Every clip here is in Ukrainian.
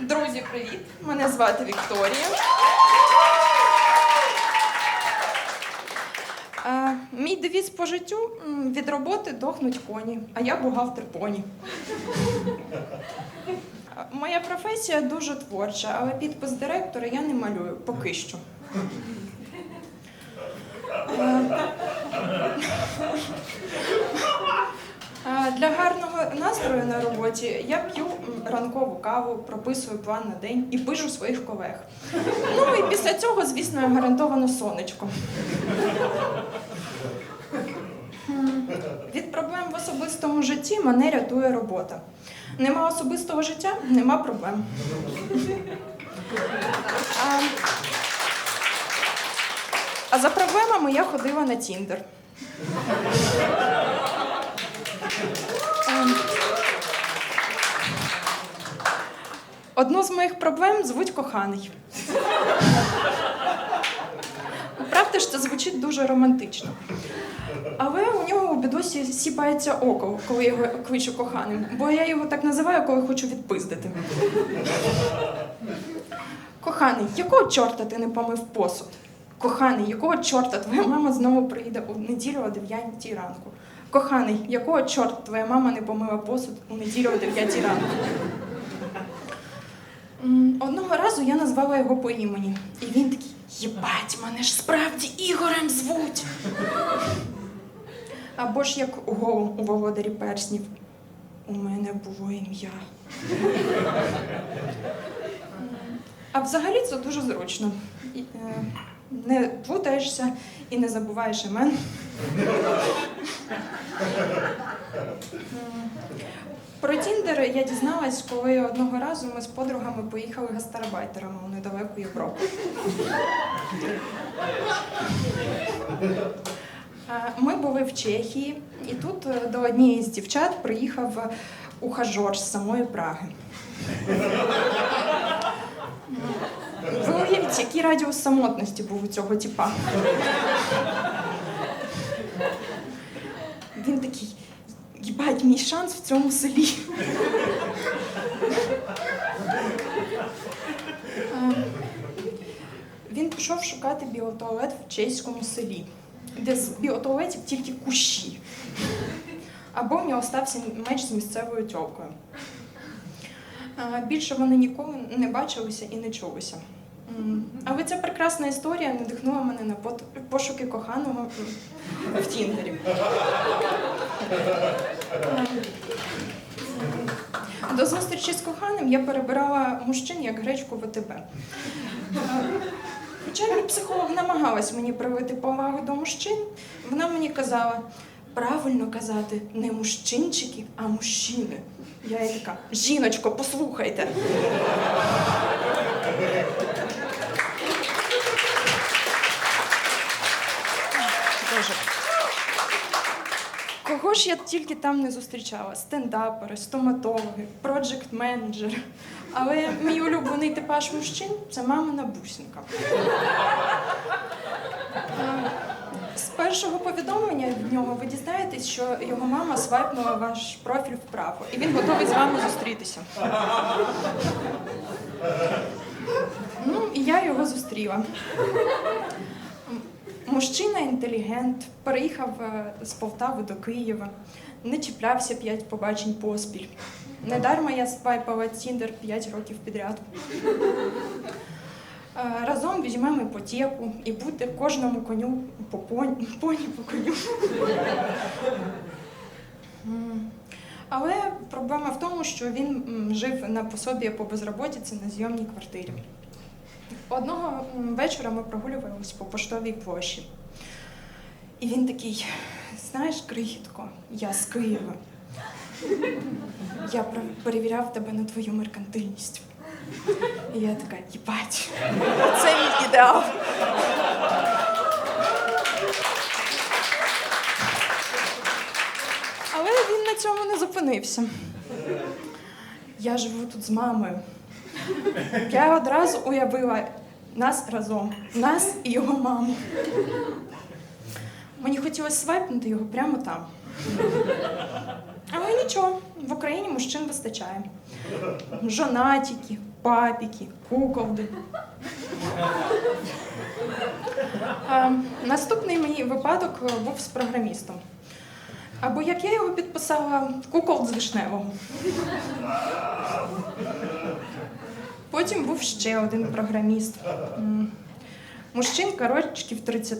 Друзі, привіт! Мене звати Вікторія. Е, Мій девіз по життю від роботи дохнуть коні, а я бухгалтер поні. Моя професія дуже творча, але підпис директора я не малюю поки що. Е, Е, Для гарного настрою на роботі я п'ю ранкову каву, прописую план на день і пишу своїх колег. Ну і після цього, звісно, я гарантовано сонечко. Від проблем в особистому житті мене рятує робота. Нема особистого життя, нема проблем. А, а за проблемами я ходила на Тіндер. Ем. Одну з моїх проблем звуть коханий. Правда ж, це звучить дуже романтично. Але у нього у бідосі сіпається око, коли я його кличу коханим, бо я його так називаю, коли хочу відпиздити. Коханий, якого чорта ти не помив посуд? Коханий, якого чорта твоя мама знову приїде у неділю о 9 ранку? Коханий, якого чорта твоя мама не помила посуд у неділю о 9 ранку? Одного разу я назвала його по імені, і він такий: Єбать, мене ж справді Ігорем звуть. Або ж як голум у володарі перснів. У мене було ім'я. А взагалі це дуже зручно. Не плутаєшся і не забуваєш імен. Про Тіндер я дізналась, коли одного разу ми з подругами поїхали гастарбайтерами у недалеку Європу. Е, Ми були в Чехії, і тут е, до однієї з дівчат приїхав ухажор з самої Праги. Ви уявіть, який радіус самотності був у цього тіпа. Він такий, їбать, мій шанс в цьому селі. Е, Він пішов шукати біотуалет в чеському селі, де з біотуалетів тільки кущі. Або в нього стався меч з місцевою тьолкою. Е, Більше вони ніколи не бачилися і не чулися. Але ця прекрасна історія надихнула мене на пошуки коханого в Тіндері. До зустрічі з коханим я перебирала мужчин як гречку в АТБ. Е, Хоча мій психолог намагалась мені привити повагу до мужчин, вона мені казала, правильно казати не мужчинчики, а мужчини. Я їй така, жіночко, послухайте. Боже. Кого ж я тільки там не зустрічала? Стендапери, стоматологи, проджект-менеджери. Але мій улюблений типаж мужчин це мамина бусинка. Е, З першого повідомлення від нього ви дізнаєтесь, що його мама свайпнула ваш профіль вправо, і він готовий з вами зустрітися. Ну, і я його зустріла. Мужчина інтелігент, переїхав е, з Полтави до Києва, не чіплявся п'ять побачень поспіль. Недарма я свайпала Тіндер 5 років підряд. Е, Разом візьмемо іпотеку і буде кожному коню по поні, поні по коню. Але проблема в тому, що він жив на пособі по безроботиці на зйомній квартирі. Одного вечора ми прогулювалися по поштовій площі. І він такий: знаєш, крихітко, я з Києва. Я перевіряв тебе на твою меркантильність. І я така, їбать, це мій ідеал. Але він на цьому не зупинився. Я живу тут з мамою. Я одразу уявила нас разом, нас і його маму. Мені хотілося свайпнути його прямо там. Але нічого, в Україні мужчин вистачає. Жонатіки, папіки, куколди. Наступний мій випадок був з програмістом. Або як я його підписала, кукол з вишневого. Потім був ще один програміст. Мужчинка, рочків 30,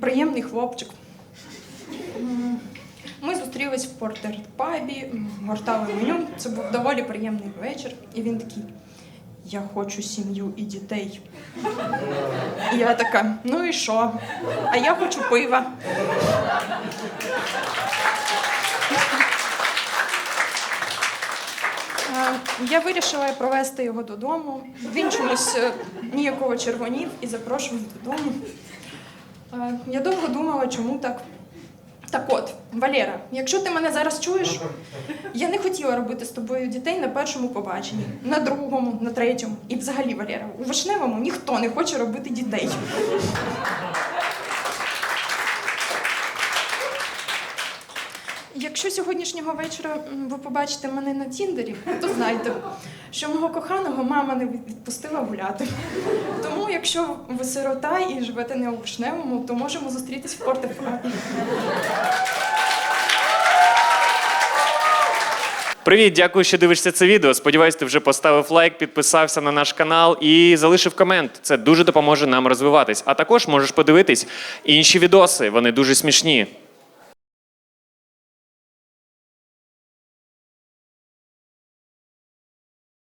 приємний хлопчик. Ми зустрілись в портер-пабі, гортали меню. Це був доволі приємний вечір. І він такий: Я хочу сім'ю і дітей. І я така, ну і що? А я хочу пива. Я вирішила провести його додому. Він чомусь е, ніякого червонів і запрошував додому. Е, Я довго думала, чому так. Так от, Валера, якщо ти мене зараз чуєш, я не хотіла робити з тобою дітей на першому побаченні, на другому, на третьому. І взагалі, Валера, у вишневому ніхто не хоче робити дітей. Якщо сьогоднішнього вечора ви побачите мене на Тіндері, то знайте, що мого коханого мама не відпустила гуляти. Тому, якщо ви сирота і живете не у Вишневому, то можемо зустрітись в портефабі. Привіт, дякую, що дивишся це відео. Сподіваюсь, ти вже поставив лайк, підписався на наш канал і залишив комент. Це дуже допоможе нам розвиватись. А також можеш подивитись інші відоси. Вони дуже смішні.